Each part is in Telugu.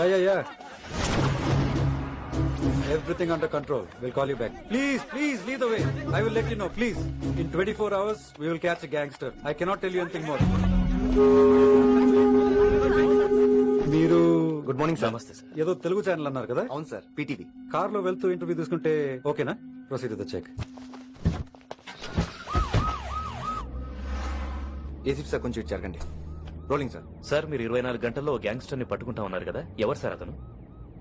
Yeah, yeah, yeah. Everything under control. We'll call you back. Please, please, lead the way. I will let you know, please. In 24 hours, we will catch a gangster. I cannot tell you anything more. మీరు గుడ్ మార్నింగ్ సార్ నమస్తే సార్ ఏదో తెలుగు ఛానల్ అన్నారు కదా అవును సార్ పీటీవీ కార్లో వెళ్తూ ఇంటర్వ్యూ తీసుకుంటే ఓకేనా proceed the check AC sir కొంచెం జరగండి రోలింగ్ సార్ సార్ మీరు ఇరవై నాలుగు గంటల్లో గ్యాంగ్స్టర్ని పట్టుకుంటా ఉన్నారు కదా. ఎవరు సార్ అతను?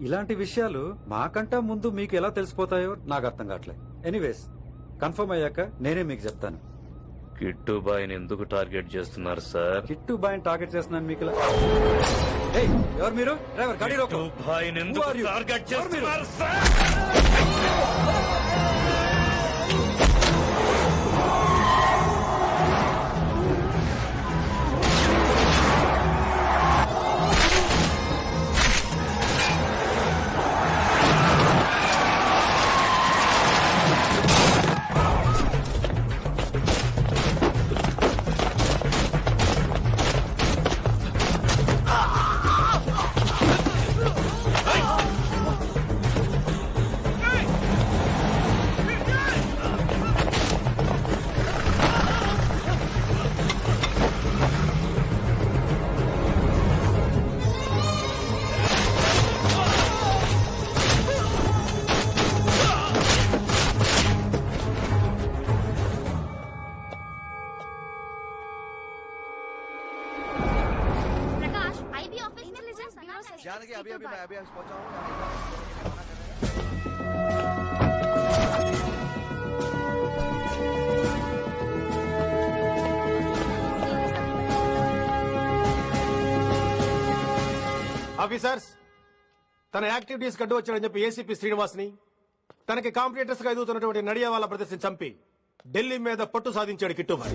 ఇలాంటి విషయాలు మాకంటా ముందు మీకు ఎలా తెలిసిపోతాయో నాకు అర్థం కావట్లేదు ఎనీవేస్ కన్ఫర్మ్ అయ్యాక నేనే మీకు చెప్తాను. కిట్టు బాయ్ని ఎందుకు టార్గెట్ చేస్తున్నారు సార్? కిట్టు బాయ్ టార్గెట్ చేస్తున్నాను మీకు ఇలా ఏయ్, ఎవరు మీరు? డ్రైవర్ గాడి బాయ్ని you? టార్గెట్? చేస్తున్నారు సార్? जानकी अभी अभी मैं अभी पहुंचा हूँ ఆఫీసర్స్ తన యాక్టివిటీస్ గడ్డు వచ్చాడని చెప్పి ఏసీపీ శ్రీనివాస్ని తనకి కాంపిటేటర్స్ గా ఎదుగుతున్నటువంటి నడియా వాళ్ళ ప్రదర్శన చంపి ఢిల్లీ మీద పట్టు సాధించాడు కిట్టుబాయ్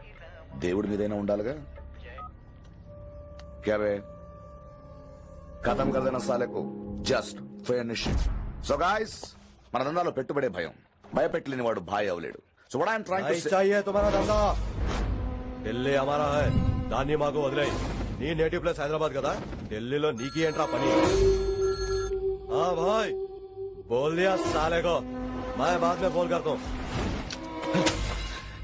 దేవుడి మీదైనా ఉండాలిగా క్యాబే కథం కదన సాలకు జస్ట్ ఫినిష్ సో గాయస్ మన దందాలో పెట్టుబడే భయం భయపెట్టలేని వాడు భాయ్ అవలేడు so what I'm trying to चाहिए तुम्हारा धंधा ఢిల్లీ हमारा है దాన్ని మాకు వదిలేయి నీ నేటివ్ ప్లేస్ హైదరాబాద్ కదా ఢిల్లీలో నీకి ఏంట్రా పని हाँ भाई बोल दिया साले को मैं बाद में फोन करता हूँ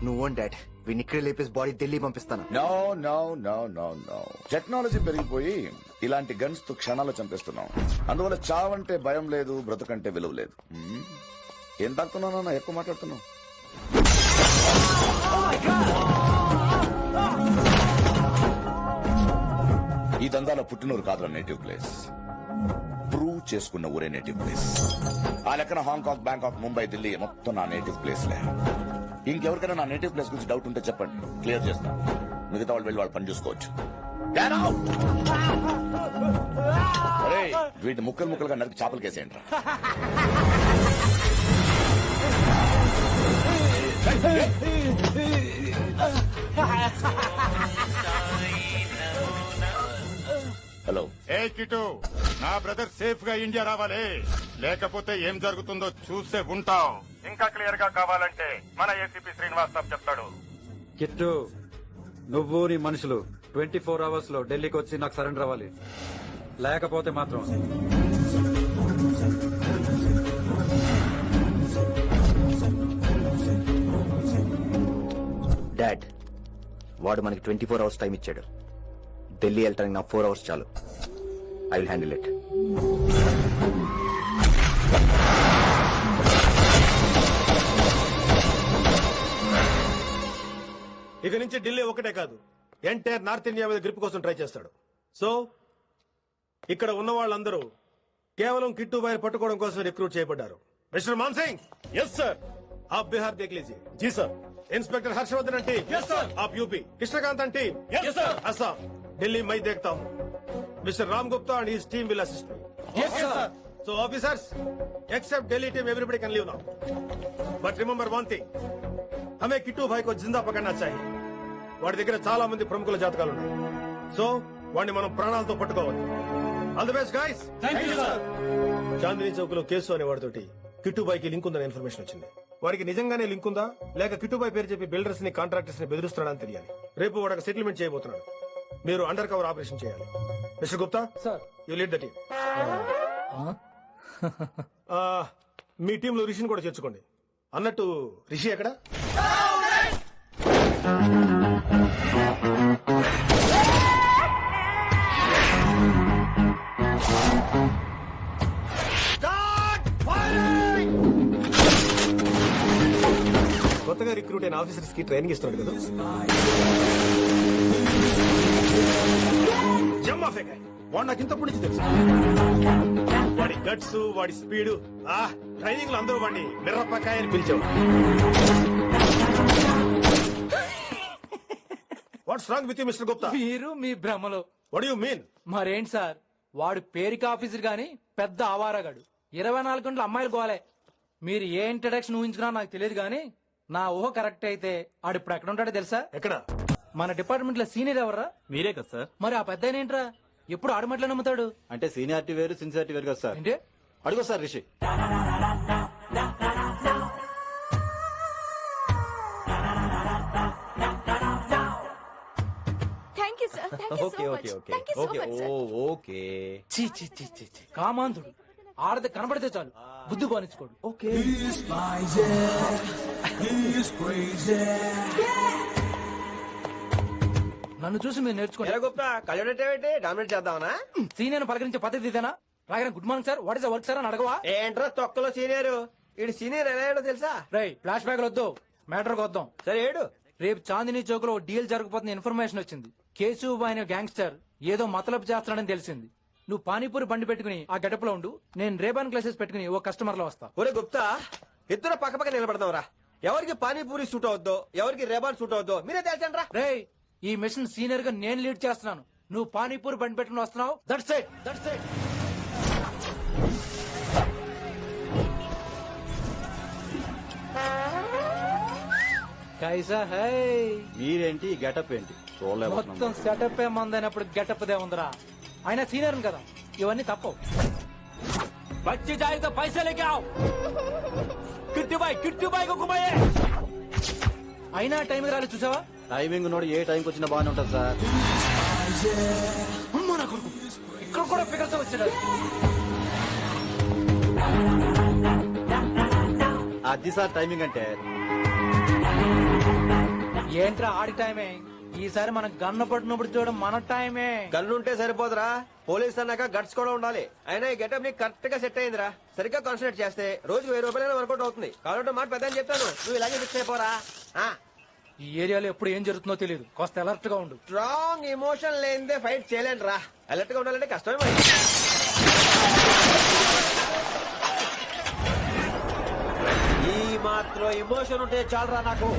నువ్వు డాడ్ వీడిని ఇక్కడ లేపేసి బాడీ ఢిల్లీ పంపిస్తాను. No no no no no technology పెరిగిపోయి ఇలాంటి గన్స్తో క్షణాలు చంపేస్తున్నాం. అందువల్ల చావంటే భయం లేదు బ్రతుకంటే విలువ లేదు. హ్మ్? ఏం తాకుతున్నావు ఎక్కువ మాట్లాడుతున్నావు. ఈ దందాల పుట్టినూరు కాదురా నేటివ్ ప్లేస్ ప్రూవ్ చేసుకున్న ఊరే నేటివ్ ప్లేస్ ఆ లెక్కన హాంకాంగ్ బ్యాంకాక్ ముంబై ఢిల్లీ మొత్తం నా నేటివ్ ప్లేస్ లే. ఇంకెవరికైనా నా నేటివ్ ప్లేస్ గురించి డౌట్ ఉంటే చెప్పండి. క్లియర్ చేస్తా. మిగతా వాళ్ళు వెళ్ళి వాళ్ళు పని చూసుకోవచ్చు. అరే వీటిని ముక్కలు ముక్కలుగా నరికి చేపలు కేసేయండి హలో ఏ కిటు నా బ్రదర్ సేఫ్గా ఇండియా రావాలి. లేకపోతే ఏం జరుగుతుందో చూస్తే ఉంటాం. ఇంకా క్లియర్గా కావాలంటే మన ఏసీపీ శ్రీనివాస్ సాబ్ చెప్తాడు. కిట్టు నువ్వు నీ మనుషులు ట్వంటీ ఫోర్ అవర్స్లో ఢిల్లీకి వచ్చి నాకు సరెండర్ అవ్వాలి. లేకపోతే మాత్రం. డాడ్ వాడు మనకి ట్వంటీ ఫోర్ అవర్స్ టైం ఇచ్చాడు. ఢిల్లీ వెళ్ళటానికి నా ఫోర్ అవర్స్ చాలు. I handle it. ఇక నుంచి ఢిల్లీ ఒకటే కాదు ఎంటైర్ నార్త్ ఇండియా మీద గ్రిప్ కోసం ట్రై చేస్తాడు. సో ఇక్కడ ఉన్న వాళ్ళందరూ కేవలం కిట్టు బాయ్ పట్టుకోవడం కోసం recruit చేయబడ్డారు. Mister Mansingh! Yes sir of Bihar దేక్లీజీ G sir inspector Harshavardhan అంటే yes sir of UP. Krishnakant అంటే సార్ అస్సాం. ఢిల్లీ మై దేగ్తాము mister Ram Gupta and his team will assist so officers except Delhi team everybody can leave now but remember one thing హమే Kittu భాయ్ జిందా పకడ్నా చాయి వాడి దగ్గర చాలా మంది ప్రముఖుల జాతకాలు ఉన్నాయి సో వాడిని మనం ప్రాణాలతో పట్టుకోవాలి all the best guys Chandini చౌక్లో case అనే వాడితోటి కిట్టుబాయ్కి లింక్ ఉందనే ఇన్ఫర్మేషన్ వచ్చింది వారికి నిజంగానే లింక్ ఉందా లేక కిట్టుబాయ్ పేరు చెప్పి బిల్డర్స్ని కాంట్రాక్టర్స్ని బెదిరిస్తున్నాడని తెలియాలి రేపు వాడికి సెటిల్మెంట్ చేయబోతున్నాడు మీరు అండర్ కవర్ ఆపరేషన్ చేయాలి. Mister Gupta? Sir. You lead the team మీ టీంలో రిషిని కూడా చేర్చుకోండి. అన్నట్టు రిషి ఎక్కడ? కొత్తగా రిక్రూట్ అయిన ఆఫీసర్స్కి ట్రైనింగ్ ఇస్తున్నాడు కదా. వాడు నాకు ఇంతప్పటి నుంచి తెలుసు. వాడి గట్స్ వాడి స్పీడ్ ఆ ట్రైనింగ్లో అందరూ వాడిని మిర్రపకాయ అని పిలిచేవాడు what's wrong with mister Gupta మీరు మీ భ్రమలో. వాట్ యు మీన్ మరేంటి సార్? వాడు పేరుకి ఆఫీసర్ గాని పెద్ద ఆవారగాడు. ఇరవై నాలుగు గంటల అమ్మాయిలు గోలే. మీరు ఏ ఇంట్రడక్షన్ ఊహించినా నాకు తెలియదు గానీ నా ఊహ కరెక్ట్ అయితే ఆడు ఇప్పుడు ఎక్కడ ఉంటాడో తెలుసా? ఎక్కడ? మన డిపార్ట్మెంట్లో సీనియర్ ఎవర్రా? మీరే కదా సార్. మరి ఆ పెద్ద ఏంట్రా? ఎప్పుడు ఆడమట్లో నమ్ముతాడు? అంటే సీనియారిటీ వేరు సిన్సియారిటీ వేరు కదా సార్. ఏంటి? అడుగు sir Rishi. Thank you sir thank you okay so okay much okay thank you so okay much oh sir okay చీ చీ చీ చీ చీ. కామాంధుడు. ఆడది కనబడితే చాలు. బుద్ధి పోనిచ్చుకోడు. ఓకే నన్ను చూసి మీరు నేర్చుకోండి. గుప్తా కళ్యాణి డామినేట్ చేద్దామనా? సీనియర్ పలకరించే పద్ధతి ఇదేనా? రాగానే good morning sir what is work sir అని అడగవా? ఏంట్రా తొక్కలో సీనియర్? ఈడు సీనియర్ ఎలా అయ్యాడో తెలుసా? రై ఫ్లాష్ బ్యాక్ వద్దు మ్యాటర్ వద్దాం. సరే ఏడు. రేపు చాందినీ చౌక్లో డీల్ జరగబోతున్న ఇన్ఫర్మేషన్ వచ్చింది. కేసు అనే గ్యాంగ్స్టర్ ఏదో మతలబు చేస్తున్నాడని తెలిసింది. నువ్వు పానీపూరి బండి పెట్టుకుని ఆ గడపలో ఉండు. నేను రేబాన్ క్లాసెస్ పెట్టుకుని ఓ కస్టమర్లో వస్తా. ఒరే గుప్తా ఇద్దరు పక్క పక్క ఎవరికి పానీపూరి సూట్ అవుద్దో ఎవరికి రేబాన్ సూట్ అవుద్దో మీరే తేల్చండి రా రేయ్ ఈ మిషన్ సీనియర్గా నేను లీడ్ చేస్తున్నాను. నువ్వు పానీపూరి బండి పెట్టుకుని వస్తున్నావు. దట్స్ ఇట్ దట్స్ ఇట్ కైసా హై. మీరేంటి? గెటప్ ఏంటి? మొత్తం సెటప్ ఏ మందైనప్పుడు గెటప్ దే ఉందిరా. ఆయన సీనియర్ కదా. ఇవన్నీ తప్పవు. బచ్చి జాయితో పైసలు ఆవు కిట్టు బాయ్ కిట్టు బాయ్ కుమాయే అయినా టైం రాలేదు చూసావా? టైమింగ్ నోడు ఏ టైంకి వచ్చినా బాగానే ఉంటుంది సార్. అమ్మా నా కొడుకు. ఇక్కడ కూడా ఫిగర్స్ వచ్చాడు. అది సార్ టైమింగ్ అంటే. ఏంట్రా ఆడి టైమే ఈసారి మనం గన్న పట్టినప్పుడు చూడడం మన టైమే గన్నుంటే సరిపోదురా. పోలీస్ అన్నాక గట్స్ కూడా ఉండాలి. అయినా ఈ గెటప్ నీకు కరెక్ట్గా సెట్ అయిందిరా. సరిగ్గా కాన్సన్ట్రేట్ చేస్తే రోజు వెయ్యి రూపాయలైనా వర్కౌట్ అవుతుంది. కాబట్టి మాట పెద్ద చెప్తాను. నువ్వు ఇలాగే ఫిక్స్ అయిపోరా. ఈ ఏరియాలో ఎప్పుడు ఏం జరుగుతుందో తెలియదు. కాస్త అలర్ట్గా ఉండు. స్ట్రాంగ్ ఎమోషన్ లేనిదే ఫైట్ చేయలేను రా. అలర్ట్గా ఉండాలంటే కష్టమే మరి. ఈ మాత్రం ఎమోషన్ ఉంటే చాలరా నాకు.